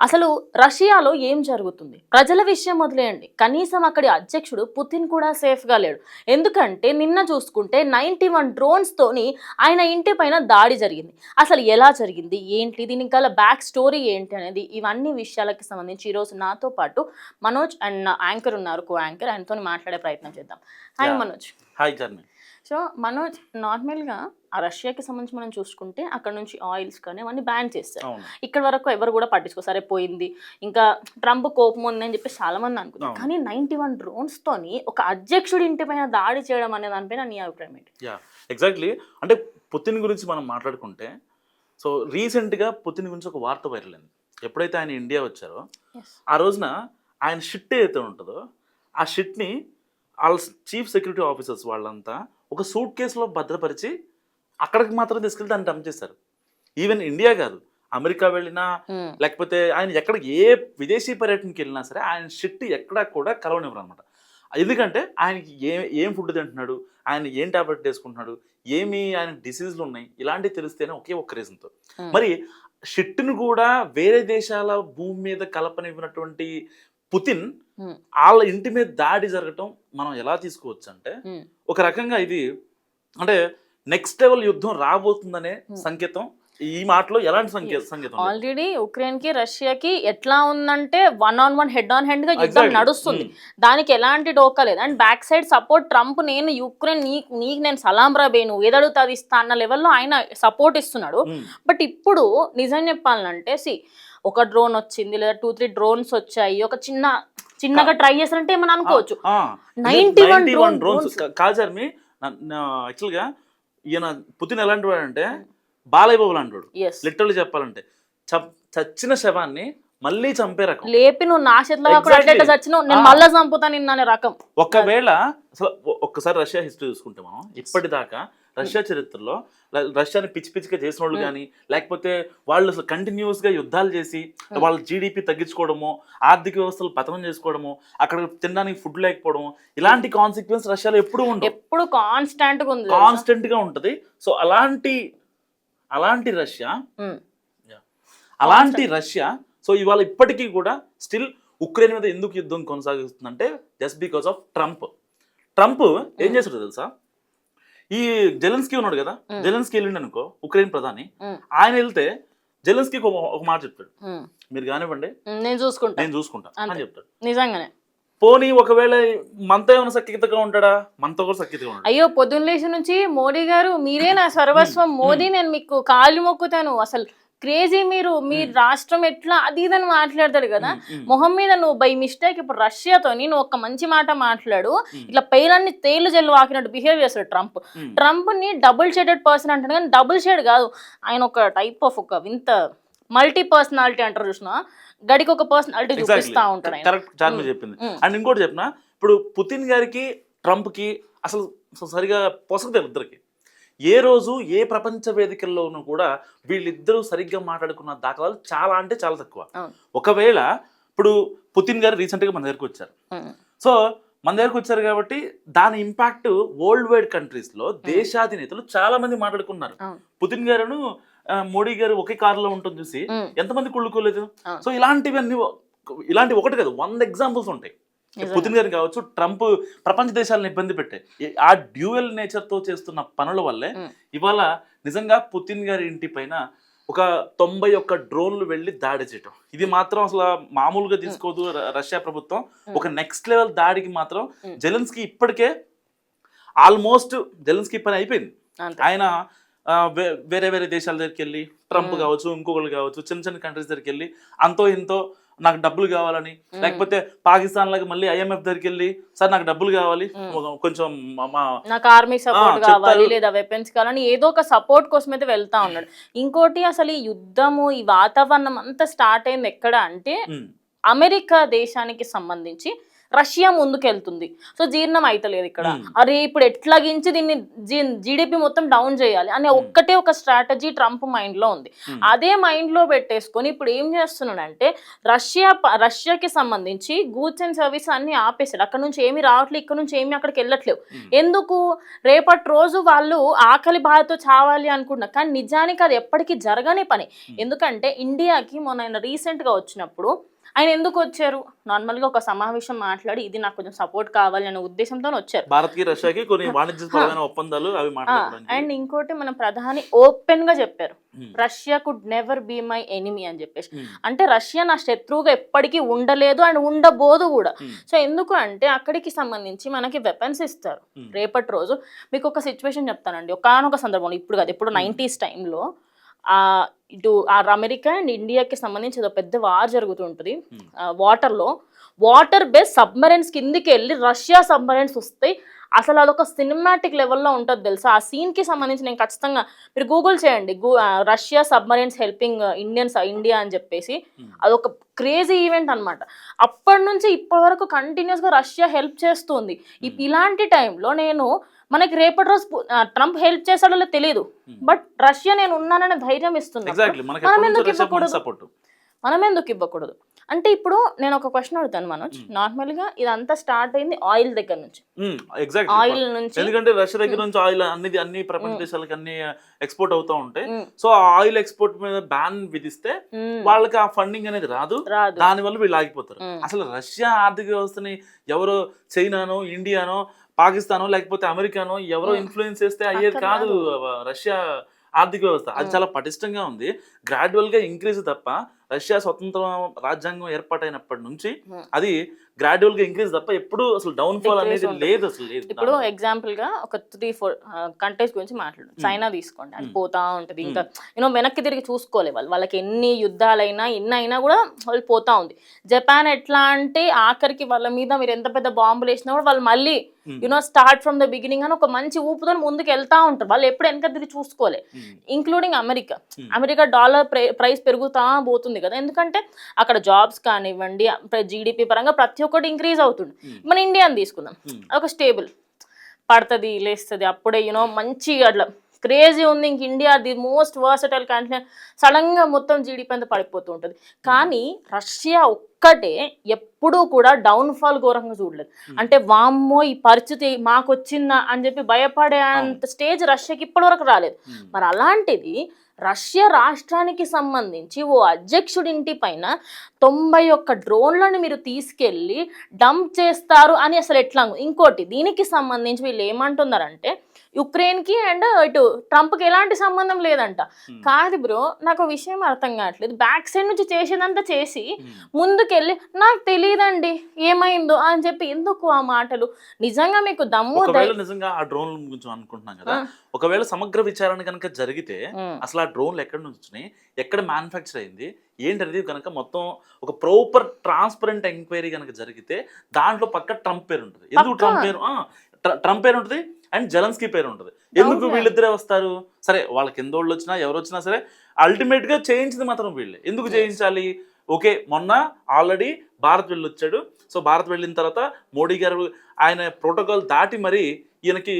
అసలు రష్యాలో ఏం జరుగుతుంది? ప్రజల విషయం వదిలేయండి. కనీసం అక్కడి అధ్యక్షుడు పుతిన్ కూడా సేఫ్గా లేడు. ఎందుకంటే నిన్న చూసుకుంటే నైంటీ వన్ డ్రోన్స్తోని ఆయన ఇంటి పైన దాడి జరిగింది. అసలు ఎలా జరిగింది? ఏంటి? దీనికి గల బ్యాక్ స్టోరీ ఏంటి అనేది ఇవన్నీ విషయాలకి సంబంధించి ఈరోజు నాతో పాటు మనోజ్ అండ్ నా యాంకర్ ఉన్నారు కో యాంకర్ ఆయనతో మాట్లాడే ప్రయత్నం చేద్దాం. Hi. Manoj. Hi journey so Manoj నార్మల్గా ఆ రష్యాకి సంబంధించి మనం చూసుకుంటే అక్కడ నుంచి ఆయిల్స్ కానీ అవన్నీ బ్యాన్ చేస్తారు. ఇక్కడ వరకు ఎవరు కూడా పట్టించుకో సరే పోయింది. ఇంకా ట్రంప్ కోపం ఉంది అని చెప్పి చాలా మంది అనుకున్నారు. కానీ నైన్టీ వన్ డ్రోన్స్ తోని ఒక అధ్యక్షుడి ఇంటి పైన దాడి చేయడం అనే దానిపైన నీ అభిప్రాయం ఏంటి? ఎగ్జాక్ట్లీ. అంటే పుతిన్ గురించి మనం మాట్లాడుకుంటే సో రీసెంట్గా పుతిన్ గురించి ఒక వార్త వైరల్ అయింది. ఎప్పుడైతే ఆయన ఇండియా వచ్చారో ఆ రోజున ఆయన షిట్ ఏదైతే ఉంటుందో ఆ షిట్ని వాళ్ళ చీఫ్ సెక్యూరిటీ ఆఫీసర్స్ వాళ్ళంతా ఒక సూట్ కేసులో భద్రపరిచి అక్కడికి మాత్రం తీసుకెళ్తే దాన్ని డంప్ చేశారు ఈవెన్ ఇండియా కాదు అమెరికా వెళ్ళినా Hmm. లేకపోతే ఆయన ఎక్కడ ఏ విదేశీ పర్యటనకి వెళ్ళినా సరే ఆయన షిట్ ఎక్కడా కూడా కలవనివ్వరు అనమాట ఎందుకంటే ఆయనకి ఏ ఏం ఫుడ్ తింటున్నాడు ఆయన ఏం టాబ్లెట్ వేసుకుంటున్నాడు ఏమి ఆయన డిసీజులు ఉన్నాయి ఇలాంటివి తెలిస్తేనే ఒకే ఒక్క రీజన్తో Hmm. మరి షిట్ను కూడా వేరే దేశాల భూమి మీద కలపనివ్వనటువంటి పుతిన్ Hmm. వాళ్ళ ఇంటి మీద దాడి జరగటం మనం ఎలా తీసుకోవచ్చు అంటే. ఒక రకంగా ఇది అంటే నెక్స్ట్ లెవెల్ యుద్ధం రాబోతుందనే Hmm. సంకేతం ఈ మాటలో ఎలాంటి సంకేత. ఆల్రెడీ ఉక్రెయిన్కి రష్యాకి ఎట్లా ఉందంటే one on one head on హెడ్గా యుద్ధం. నడుస్తుంది Hmm. దానికి ఎలాంటి డోకా లేదు and back side support Trump నేను యుక్రెయిన్ నీకు నీకు నేను సలాం రాబే నువ్వు ఏదడుగుతా అది ఇస్తా అన్న లెవెల్లో ఆయన సపోర్ట్ ఇస్తున్నాడు Hmm. బట్ ఇప్పుడు నిజం చెప్పాలంటే సి ఒక డ్రోన్ వచ్చింది లేదా టూ త్రీ డ్రోన్స్ వచ్చాయి ఒక చిన్న చిన్నగా ట్రై చేస్తారంటే ఏమని అనుకోవచ్చు. ఆ, 91 91 drone- drones. drones. కా- కాదు సార్ మీ యాక్చువల్గా ఈయన పుతిన్ ఎలాంటి వాడు అంటే బాలయ్య బాబు లాంటి వాడు. ఎస్ లిటరల్లీ చెప్పాలంటే. చచ్చిన శవాన్ని మళ్ళీ చంపే రకం. లేపి నువ్వు నా చేతిలో చచ్చినావు నేను. మళ్ళా చంపుతా నిన్న అనే రకం. ఒకవేళ అసలు ఒక్కసారి రష్యా హిస్టరీ చూసుకుంటే మనం ఇప్పటిదాకా రష్యా చరిత్రలో రష్యాని పిచ్చి పిచ్చిగా చేసిన వాళ్ళు కానీ లేకపోతే వాళ్ళు అసలు కంటిన్యూస్గా యుద్ధాలు చేసి వాళ్ళ జీడిపి తగ్గించుకోవడము ఆర్థిక వ్యవస్థలు పతనం చేసుకోవడము అక్కడ తినడానికి ఫుడ్ లేకపోవడము ఇలాంటి కాన్సిక్వెన్స్ రష్యాలో ఎప్పుడూ ఉండవు. ఎప్పుడు కాన్స్టాంట్గా ఉంది? కాన్స్టెంట్గా ఉంటది. సో అలాంటి అలాంటి రష్యా. అలాంటి రష్యా సో ఇవాళ ఇప్పటికీ కూడా స్టిల్ ఉక్రెయిన్ మీద ఎందుకు యుద్ధం కొనసాగిస్తుందంటే just because of Trump Trump ఏం చేస్తాడు తెలుసా? ఈ జెలెన్స్కీ ఉన్నాడు కదా. జెలెన్స్కీ వెళ్ళిండు అనుకో ఉక్రెయిన్ ప్రధాని. ఆయన వెళ్తే జెలెన్స్కీ ఒక మాట చెప్తాడు. మీరు కానివ్వండి నేను చూసుకుంటా. నేను చూసుకుంటా అని. చెప్తాడు. నిజంగానే. పోనీ ఒకవేళ మనతో ఏమైనా సఖ్యతగా ఉంటాడా? మనతో కూడా సఖ్యతగా ఉంటాడు. అయ్యో పొద్దున్న లేచి నుంచి మోడీ గారు మీరే నా సర్వస్వం మోదీ నేను మీకు కాళ్ళు మొక్కుతాను. అసలు క్రేజీ మీరు మీ రాష్ట్రం ఎట్లా అది ఇదని మాట్లాడతాడు కదా. మొహం మీద నువ్వు బై మిస్టేక్ ఇప్పుడు రష్యాతో నువ్వు ఒక మంచి మాట మాట్లాడు. ఇట్లా పేలన్ని తేలు జల్లు వాకినట్టు బిహేవ్ చేస్తాడు ట్రంప్ Hmm. ట్రంప్ని డబుల్ షేడెడ్ పర్సన్ అంటాడు కానీ డబుల్ షేడ్ కాదు. ఆయన ఒక టైప్ ఆఫ్ ఒక వింత మల్టీ పర్సనాలిటీ అంటారు చూసిన? గడికి ఒక పర్సనాలిటీ చూపిస్తా ఉంటాడు ఆయన. కరెక్ట్ చార్మి చెప్పింది. అండ్ ఇంకోటి చెప్పిన? ఇప్పుడు పుతిన్ గారికి ట్రంప్కి అసలు అసలు సరిగా పొసగదు ఇద్దరికి. ఏ రోజు ఏ ప్రపంచ వేదికల్లోనూ కూడా వీళ్ళిద్దరూ సరిగ్గా మాట్లాడుకున్న దాఖలాలు చాలా అంటే చాలా తక్కువ. ఒకవేళ ఇప్పుడు పుతిన్ గారు రీసెంట్గా మన దగ్గరకు వచ్చారు. సో మన దగ్గరకు వచ్చారు కాబట్టి దాని ఇంపాక్ట్ వరల్డ్ వైడ్ కంట్రీస్లో దేశాధినేతలు చాలా మంది మాట్లాడుకున్నారు. పుతిన్ గారును మోడీ గారు ఒకే కారులో ఉంటుంది చూసి. ఎంతమంది కుళ్ళుకోలేదు. సో ఇలాంటివన్నీ ఇలాంటి ఒకటి కాదు వంద ఎగ్జాంపుల్స్ ఉంటాయి. పుతిన్ గారిని కావచ్చు ట్రంప్ ప్రపంచ దేశాలను ఇబ్బంది పెట్టే. ఈ- ఆ డ్యూయల్ నేచర్తో చేస్తున్న పనుల వల్లే. ఇవాళ నిజంగా పుతిన్ గారి ఇంటి పైన ఒక తొంభై ఒక్క డ్రోన్లు వెళ్ళి దాడి చేయటం. ఇది మాత్రం అసలు మామూలుగా తీసుకోదు రష్యా ప్రభుత్వం. ఒక నెక్స్ట్ లెవెల్ దాడికి మాత్రం. జెలెన్స్కీ ఇప్పటికే ఆల్మోస్ట్ జెలెన్స్కీ పని అయిపోయింది. ఆయన వేరే వేరే దేశాల దగ్గరికి వెళ్ళి ట్రంప్. కావచ్చు ఇంకొకరు కావచ్చు చిన్న చిన్న కంట్రీస్ దగ్గరికి వెళ్ళి అంతో ఇంతో నాకు డబ్బులు కావాలని. లేకపోతే పాకిస్తాన్ లాగా మళ్ళీ ఐఎంఎఫ్ దగ్గరికి వెళ్ళి సార్ నాకు డబ్బులు కావాలి. కొంచెం నాకు ఆర్మీ సపోర్ట్. కావాలి లేదా వెపన్స్ కావాలని ఏదో ఒక సపోర్ట్ కోసం అయితే వెళ్తా ఉన్నాడు. ఇంకోటి అసలు ఈ యుద్ధము ఈ వాతావరణం అంతా స్టార్ట్ అయింది ఎక్కడ అంటే. అమెరికా దేశానికి సంబంధించి రష్యా ముందుకెళ్తుంది. సో జీర్ణం అయితలేదు ఇక్కడ. అరే ఇప్పుడు ఎట్లాగించి దీన్ని జీడిపి మొత్తం డౌన్ చేయాలి అనే ఒక్కటే ఒక స్ట్రాటజీ ట్రంప్ మైండ్లో ఉంది. అదే మైండ్లో పెట్టేసుకొని ఇప్పుడు ఏం చేస్తున్నాడంటే రష్యా రష్యాకి సంబంధించి గూడ్స్ అండ్ సర్వీస్ అన్ని ఆపేసాడు అక్కడ నుంచి ఏమి రావట్లేదు ఇక్కడ నుంచి ఏమి అక్కడికి వెళ్ళట్లేవు. ఎందుకు? రేపటి రోజు వాళ్ళు ఆకలి బాధతో చావాలి అనుకుంటున్నారు. కానీ నిజానికి అది ఎప్పటికీ జరగని పని. ఎందుకంటే ఇండియాకి మొన్న ఆయన recent గా వచ్చినప్పుడు ఆయన ఎందుకు వచ్చారు? నార్మల్గా ఒక సమావేశం మాట్లాడి ఇది నాకు కొంచెం సపోర్ట్ కావాలి అనే ఉద్దేశంతో వచ్చారు. భారత్కి రష్యాకి కొన్ని వాణిజ్యపరమైన ఒప్పందాలు అవి అండ్ ఇంకోటి మన ప్రధాని ఓపెన్గా చెప్పారు. Hmm. Russia could never be my enemy అని చెప్పేసి. Hmm. అంటే రష్యా నా శత్రువుగా ఎప్పటికీ ఉండలేదు అండ్ ఉండబోదు కూడా. Hmm. సో ఎందుకు అంటే అక్కడికి సంబంధించి మనకి వెపన్స్ ఇస్తారు. రేపటి రోజు మీకు ఒక సిచ్యువేషన్ చెప్తానండి. ఒకనొక సందర్భంలో ఇప్పుడు కాదు ఇప్పుడు నైంటీస్ టైంలో ఇటు ఆ అమెరికా అండ్ ఇండియాకి సంబంధించి ఏదో పెద్ద వార్ జరుగుతుంటుంది. Hmm. వాటర్లో. వాటర్ బేస్ సబ్మరైన్స్ కిందికి వెళ్ళి రష్యా సబ్మరైన్స్ వస్తాయి. అసలు అదొక సినిమాటిక్ లెవెల్లో ఉంటుంది తెలుసా? ఆ సీన్కి సంబంధించి నేను ఖచ్చితంగా మీరు గూగుల్ చేయండి. గూ Russia submarines helping Indians India అని చెప్పేసి. Hmm. అదొక క్రేజీ ఈవెంట్ అన్నమాట. అప్పటి నుంచి ఇప్పటి వరకు కంటిన్యూస్గా రష్యా హెల్ప్ చేస్తుంది. ఇప్- ఇలాంటి టైంలో నేను మనకి రేపటి రోజు ట్రంప్ హెల్ప్ లేదో తెలియదు Hmm. బట్ రష్యా నేను ఉన్నాననే ధైర్యం మనకి మనం ఎందుకు ఇవ్వకూడదు? సపోర్ట్ మనం ఎందుకు ఇవ్వకూడదు? అంటే ఇప్పుడు నేను ఒక క్వశ్చన్ అడుగుతాను మనోజ్. నార్మల్గా ఇదంతా స్టార్ట్ అయింది ఆయిల్ దగ్గర నుంచి. ఆయిల్ నుంచి. ఎందుకంటే రష్యా దగ్గర నుంచి ఆయిల్ అన్ని అన్ని ప్రపంచ దేశాలకి అన్ని ఎక్స్పోర్ట్ అవుతూ ఉంటాయి. సో ఆ ఆయిల్ ఎక్స్పోర్ట్ మీద బ్యాన్ విధిస్తే. వాళ్ళకి ఆ ఫండింగ్ అనేది రాదు. దాని వల్ల వీళ్ళు ఆగిపోతారు. అసలు రష్యా ఆర్థిక వ్యవస్థని ఎవరో చైనానో ఇండియానో పాకిస్తానో లేకపోతే అమెరికానో ఎవరో. ఇన్ఫ్లుయెన్స్ చేస్తే అయ్యేది కాదు రష్యా ఆర్థిక వ్యవస్థ అది మ్మ్. చాలా పటిష్టంగా ఉంది గ్రాడ్యువల్గా ఇంక్రీజ్ తప్ప రష్యా స్వతంత్ర రాజ్యాంగం ఏర్పాటైనప్పటి నుంచి మ్మ్. అది గ్రాడ్యువల్గా ఇంక్రీజ్ తప్ప ఎప్పుడు అసలు డౌన్ ఫాల్ అనేది. లేదు అసలు లేదు ఇప్పుడు. ఎగ్జాంపుల్గా ఒక త్రీ ఫోర్ కంట్రీస్ గురించి మాట్లాడు చైనా తీసుకోండి అది. పోతా ఉంటది ఇంకా యూనో వెనక్కి తిరిగి చూసుకోలే వాళ్ళు వాళ్ళకి ఎన్ని యుద్ధాలైనా ఎన్ని అయినా కూడా వాళ్ళు పోతా ఉంది జపాన్ ఎట్లా అంటే ఆఖరికి వాళ్ళ మీద మీరు ఎంత పెద్ద బాంబులు వేసినా కూడా వాళ్ళు మళ్ళీ. You know start from the beginning అని ఒక మంచి ఊపుతో ముందుకు వెళ్తా ఉంటారు వాళ్ళు ఎప్పుడు వెనక తిరిగి చూసుకోలే. Including America. America dollar price పెరుగుతా పోతుంది కదా ఎందుకంటే అక్కడ జాబ్స్ కానివ్వండి జీడిపి పరంగా ప్రతి ఒక్కటి ఇంక్రీజ్ అవుతుంది Hmm. మన ఇండియాని తీసుకుందాం Hmm. ఒక స్టేబుల్ పడుతుంది లేస్తుంది అప్పుడే యూనో మంచి అట్లా క్రేజీ ఉంది. ఇంక India the most versatile country సడన్గా మొత్తం జీడిపి అంతా పడిపోతూ ఉంటుంది. కానీ రష్యా ఒక్కటే ఎప్పుడూ కూడా డౌన్ ఫాల్ ఘోరంగా చూడలేదు. అంటే వామ్మో ఈ పరిస్థితి మాకు వచ్చిందా అని చెప్పి భయపడే అంత స్టేజ్ రష్యాకి ఇప్పటి వరకు రాలేదు. మరి అలాంటిది రష్యా రాష్ట్రానికి సంబంధించి ఓ అధ్యక్షుడి ఇంటి పైన తొంభై ఒక్క డ్రోన్లను మీరు తీసుకెళ్ళి డంప్ చేస్తారు అని అసలు ఎట్లా ఇంకోటి దీనికి సంబంధించి వీళ్ళు ఏమంటున్నారంటే యుక్రెయిన్కి అండ్ ఇటు ట్రంప్కి ఎలాంటి సంబంధం లేదంట. కాదు బ్రో నాకు విషయం అర్థం కావట్లేదు బ్యాక్ సైడ్ నుంచి చేసేదంతా చేసి. ముందుకెళ్ళి నాకు తెలియదండి ఏమైందో అని చెప్పి ఎందుకు ఆ మాటలు నిజంగా మీకు దమ్ము నిజంగా ఆ డ్రోన్ గురించి అనుకుంటున్నాం కదా. ఒకవేళ సమగ్ర విచారణ కనుక జరిగితే. అసలు ఆ డ్రోన్లు ఎక్కడ నుంచి ఎక్కడ మ్యానుఫ్యాక్చర్ అయింది ఏంటనేది కనుక మొత్తం ఒక ప్రాపర్ ట్రాన్స్పరెంట్ ఎంక్వైరీ కనుక జరిగితే దాంట్లో పక్క ట్రంప్ పేరు ఉంటుంది. ఎందుకు. ట్రంప్ పేరు? ట్రంప్ పేరు ఉంటుంది అండ్ జలన్స్కీ పేరు ఉంటుంది. ఎందుకు. వీళ్ళిద్దరే వస్తారు? సరే వాళ్ళ కింద వాళ్ళు వచ్చినా ఎవరు వచ్చినా సరే అల్టిమేట్గా చేయించింది మాత్రం వీళ్ళే. ఎందుకు చేయించాలి? ఓకే మొన్న ఆల్రెడీ భారత్ వెళ్ళి వచ్చాడు. సో భారత్ వెళ్ళిన తర్వాత మోడీ గారు ఆయన ప్రోటోకాల్ దాటి మరి ఈయనకి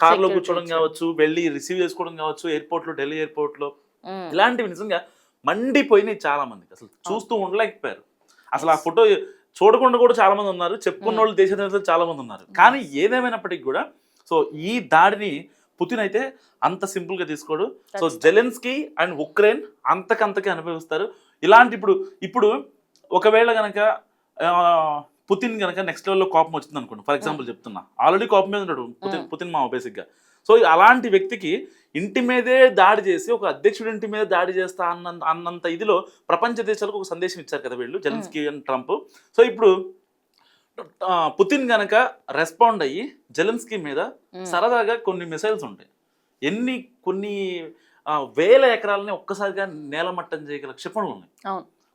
కార్లో కూర్చోవడం. కావచ్చు వెళ్ళి రిసీవ్ చేసుకోవడం కావచ్చు ఎయిర్పోర్ట్లో ఢిల్లీ ఎయిర్పోర్ట్లో. ఉమ్. ఇలాంటివి నిజంగా మండిపోయినాయి చాలా మందికి అసలు చూస్తూ ఉండలేకపోయారు. అసలు ఆ ఫోటో చూడకుండా కూడా చాలా మంది ఉన్నారు. చెప్పుకున్న వాళ్ళు దేశ నేతలు చాలా మంది ఉన్నారు కానీ ఏదేమైనప్పటికీ కూడా సో ఈ దాడిని పుతిన్ అయితే అంత సింపుల్గా తీసుకోడు. సో జెలెన్స్కీ అండ్ ఉక్రెయిన్ అంతకంతకి అనుభవిస్తారు. ఇలాంటి ఇప్పుడు ఇప్పుడు ఒకవేళ గనక పుతిన్ గనక నెక్స్ట్ లెవెల్లో కోపం వచ్చింది అనుకోండి ఫర్ ఎగ్జాంపుల్ చెప్తున్నా. ఆల్రెడీ కోపం మీద ఉన్నాడు పుతిన్ పుతిన్ మామ బేసిక్గా సో అలాంటి వ్యక్తికి ఇంటి మీదే దాడి చేసి ఒక అధ్యక్షుడి ఇంటి మీద దాడి చేస్తా అన్న అన్నంత ఇదిలో ప్రపంచ దేశాలకు ఒక సందేశం ఇచ్చారు కదా వీళ్ళు జెలెన్స్కీ అండ్ ట్రంప్. సో ఇప్పుడు పుతిన్ గనక రెస్పాండ్ అయ్యి జెలెన్స్కీ మీద సరదాగా కొన్ని మిసైల్స్ ఉంటాయి. ఎన్ని కొన్ని వేల ఎకరాలని ఒక్కసారిగా నేలమట్టం చేయగల క్షిపణులు ఉన్నాయి.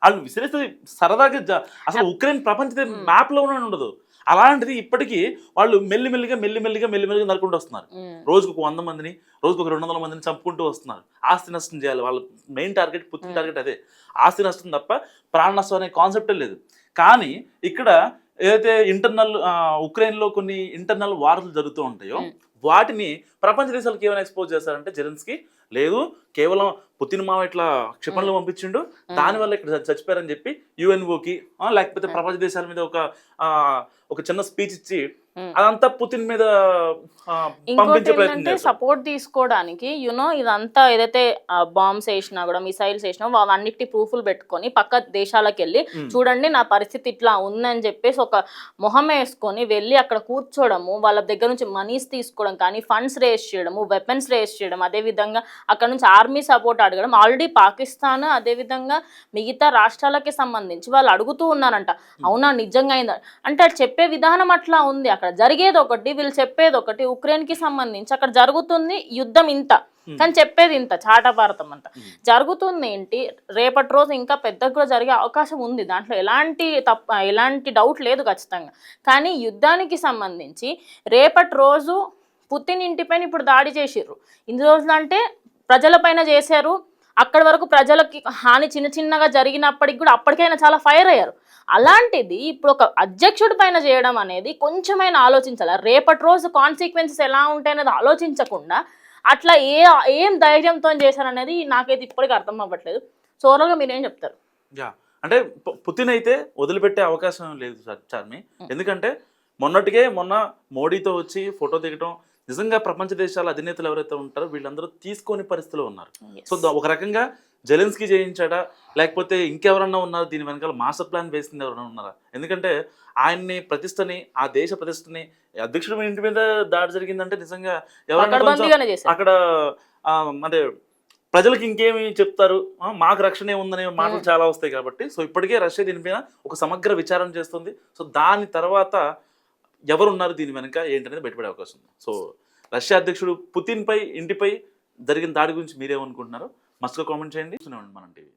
వాళ్ళు విసిరేస్తే సరదాగా అసలు ఉక్రెయిన్ ప్రపంచ మ్యాప్లోనే ఉండదు. అలాంటిది ఇప్పటికీ వాళ్ళు మెల్లిమెల్లిగా మెల్లిమెల్లిగా మెల్లిమెల్లిగా నరుకుంటూ వస్తున్నారు. రోజుకు ఒక వంద మందిని రోజుకు ఒక రెండు వందల మందిని చంపుకుంటూ వస్తున్నారు. ఆస్తి నష్టం చేయాలి. వాళ్ళ మెయిన్ టార్గెట్ పుత్తిన టార్గెట్ అదే. ఆస్తి నష్టం తప్ప ప్రాణ నష్టం అనే కాన్సెప్టే లేదు. కానీ ఇక్కడ ఏదైతే ఇంటర్నల్ ఉక్రెయిన్లో కొన్ని ఇంటర్నల్ వార్లు జరుగుతూ ఉంటాయో. వాటిని ప్రపంచ దేశాలకు ఏమైనా ఎక్స్పోజ్ చేస్తారంటే జెలెన్స్కి? లేదు. కేవలం పుతిన్ మామ ఇట్లా క్షిపణులు పంపించిండు. దానివల్ల ఇక్కడ చచ్చిపోయారని చెప్పి యుఎన్ఓకి లేకపోతే ప్రపంచ దేశాల మీద ఒక ఆ, ఒక చిన్న స్పీచ్ ఇచ్చి. అదంతా పుతిన్ మీద ఇంకోటి సపోర్ట్ తీసుకోవడానికి యునో ఇదంతా ఏదైతే బాంబ్స్ వేసినా కూడా మిసైల్స్ వేసినా అవన్నిటి ప్రూఫ్లు పెట్టుకొని పక్క దేశాలకు వెళ్ళి Mm. చూడండి నా పరిస్థితి ఇట్లా ఉందని చెప్పేసి ఒక మొహం వేసుకొని వెళ్ళి అక్కడ కూర్చోవడము వాళ్ళ దగ్గర నుంచి మనీస్ తీసుకోవడం కానీ ఫండ్స్ రేస్ చేయడము వెపన్స్ రేస్ చేయడం అదే విధంగా అక్కడ నుంచి ఆర్మీ సపోర్ట్ అడగడం ఆల్రెడీ పాకిస్తాన్ అదే విధంగా మిగతా రాష్ట్రాలకి సంబంధించి వాళ్ళు అడుగుతూ ఉన్నారంట. అవునా? నిజంగా అయిందా? అంటే చెప్పే విధానం అట్లా ఉంది. అక్కడ జరిగేది ఒకటి వీళ్ళు చెప్పేది ఒకటి ఉక్రెయిన్కి సంబంధించి అక్కడ జరుగుతుంది యుద్ధం ఇంత. కానీ చెప్పేది ఇంత చాట భారతం అంత. జరుగుతుంది ఏంటి? రేపటి రోజు ఇంకా పెద్దగా కూడా జరిగే అవకాశం ఉంది. దాంట్లో ఎలాంటి తప్ప ఎలాంటి డౌట్ లేదు ఖచ్చితంగా. కానీ యుద్ధానికి సంబంధించి రేపటి రోజు పుతిన్ ఇంటిపైన ఇప్పుడు దాడి చేసిర్రు. ఇన్ని రోజులు అంటే ప్రజలపైన చేశారు. అక్కడి వరకు ప్రజలకి హాని చిన్న చిన్నగా జరిగినప్పటికి కూడా అప్పటికైనా చాలా ఫైర్ అయ్యారు. అలాంటిది ఇప్పుడు ఒక అధ్యక్షుడి పైన చేయడం అనేది కొంచెమైనా ఆలోచించాలి? రేపటి రోజు కాన్సిక్వెన్సెస్ ఎలా ఉంటాయనేది ఆలోచించకుండా అట్లా ఏ ఏం ధైర్యంతో చేశారనేది నాకైతే ఇప్పటికీ అర్థం అవ్వట్లేదు. సో ఓవరాల్గా మీరేం చెప్తారు? యా. అంటే పుతిన్ అయితే వదిలిపెట్టే అవకాశం లేదు సార్ చార్మి. ఎందుకంటే మొన్నటికే మొన్న మోడీతో వచ్చి ఫోటో దిగటం నిజంగా ప్రపంచ దేశాల అధినేతలు ఎవరైతే ఉంటారో వీళ్ళందరూ తీసుకొని పరిస్థితిలో ఉన్నారు. సో ఒక రకంగా జెలెన్స్కి చేయించాడా? లేకపోతే ఇంకెవరన్నా ఉన్నారు? దీని వెనకాల మాస్టర్ ప్లాన్ వేసింది ఎవరైనా ఉన్నారా? ఎందుకంటే ఆయన్ని ప్రతిష్టని ఆ దేశ ప్రతిష్టని అధ్యక్షుడి ఇంటి మీద దాడి జరిగిందంటే నిజంగా ఎవరైనా కొంచెం పకడ్బందీగానే చేశారు. అక్కడ అంటే ప్రజలకు ఇంకేమి చెప్తారు? మాకు రక్షణ ఉందనే మాటలు చాలా వస్తాయి కాబట్టి. సో ఇప్పటికే రష్యా దీని మీద ఒక సమగ్ర విచారణ చేస్తుంది. సో దాని తర్వాత ఎవరు ఉన్నారు దీని వెనుక ఏంటనేది బయటపడే అవకాశం ఉంది. సో రష్యా అధ్యక్షుడు పుతిన్ పై ఇంటిపై జరిగిన దాడి గురించి మీరేమనుకుంటున్నారో? మస్తుగా కామెంట్ చేయండి. మనం టీవీ